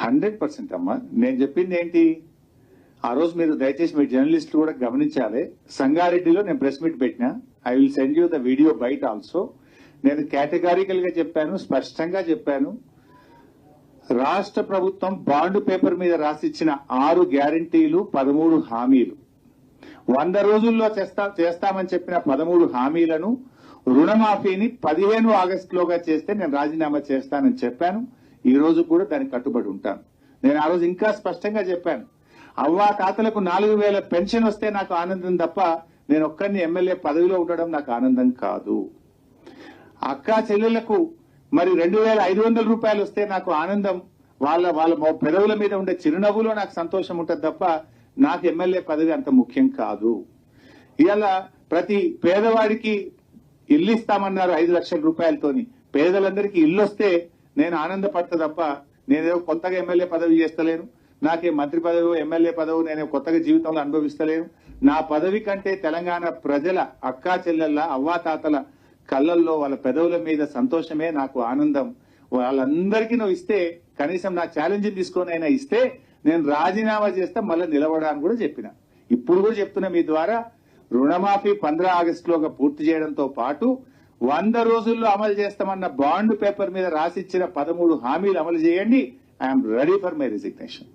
Hundred percent అమ్మా. నేను చెప్పింది ఏంటి? ఆ రోజు మీరు దయచేసి మీ జర్నలిస్టులు కూడా గమనించాలి. సంగారెడ్డిలో నేను ప్రెస్ మీట్ పెట్టిన. I will send you the video బయట ఆల్సో. నేను కేటగారికల్గా చెప్పాను స్పష్టంగా చెప్పాను. రాష్ట్ర ప్రభుత్వం బాండ్ పేపర్ మీద రాసిచ్చిన ఆరు గ్యారంటీలు పదమూడు హామీలు. వంద రోజుల్లో చేస్తా చేస్తామని చెప్పిన పదమూడు హామీలను రుణమాఫీని పదిహేను ఆగస్టులోగా చేస్తే నేను రాజీనామా చేస్తానని చెప్పాను. ఈ రోజు కూడా దానికి కట్టుబడి ఉంటాను నేను ఆ రోజు ఇంకా స్పష్టంగా చెప్పాను. అవ్వా తాతలకు నాలుగు వేల పెన్షన్ వస్తే నాకు ఆనందం తప్ప నేను ఒక్కరిని ఎమ్మెల్యే పదవిలో ఉండడం నాకు ఆనందం కాదు. అక్క చెల్లెళ్ళకు మరి రెండు వేల ఐదు వందల రూపాయలు వస్తే నాకు ఆనందం. వాళ్ళ వాళ్ళ పెదవుల మీద ఉండే చిరునవ్వులో నాకు సంతోషం ఉంటుంది తప్ప నాకు ఎమ్మెల్యే పదవి అంత ముఖ్యం కాదు. ఇలా ప్రతి పేదవాడికి ఇల్లు ఇస్తామన్నారు ఐదు లక్షల రూపాయలతోని. పేదలందరికీ ఇల్లు వస్తే నేను ఆనందపడతా తప్ప నేనేదో కొత్తగా ఎమ్మెల్యే పదవి చేస్తలేను. నాకే మంత్రి పదవి ఎమ్మెల్యే పదవి నేను కొత్తగా జీవితంలో అనుభవిస్తలేను. నా పదవి కంటే తెలంగాణ ప్రజల అక్కా చెల్లెళ్ళ అవ్వాతాతల కళ్ళల్లో వాళ్ళ పెదవుల మీద సంతోషమే నాకు ఆనందం. వాళ్ళందరికీ నువ్వు ఇస్తే కనీసం నా ఛాలెంజ్ తీసుకొని అయినా ఇస్తే నేను రాజీనామా చేస్తే మళ్ళీ నిలబడాలని కూడా చెప్పిన. ఇప్పుడు కూడా చెప్తున్నా మీ ద్వారా రుణమాఫీ పంద్రా ఆగస్టులోగా పూర్తి చేయడంతో పాటు వంద రోజుల్లో అమలు చేస్తామన్న బాండ్ పేపర్ మీద రాసిచ్చిన పదమూడు హామీలు అమలు చేయండి. I'm ready for my resignation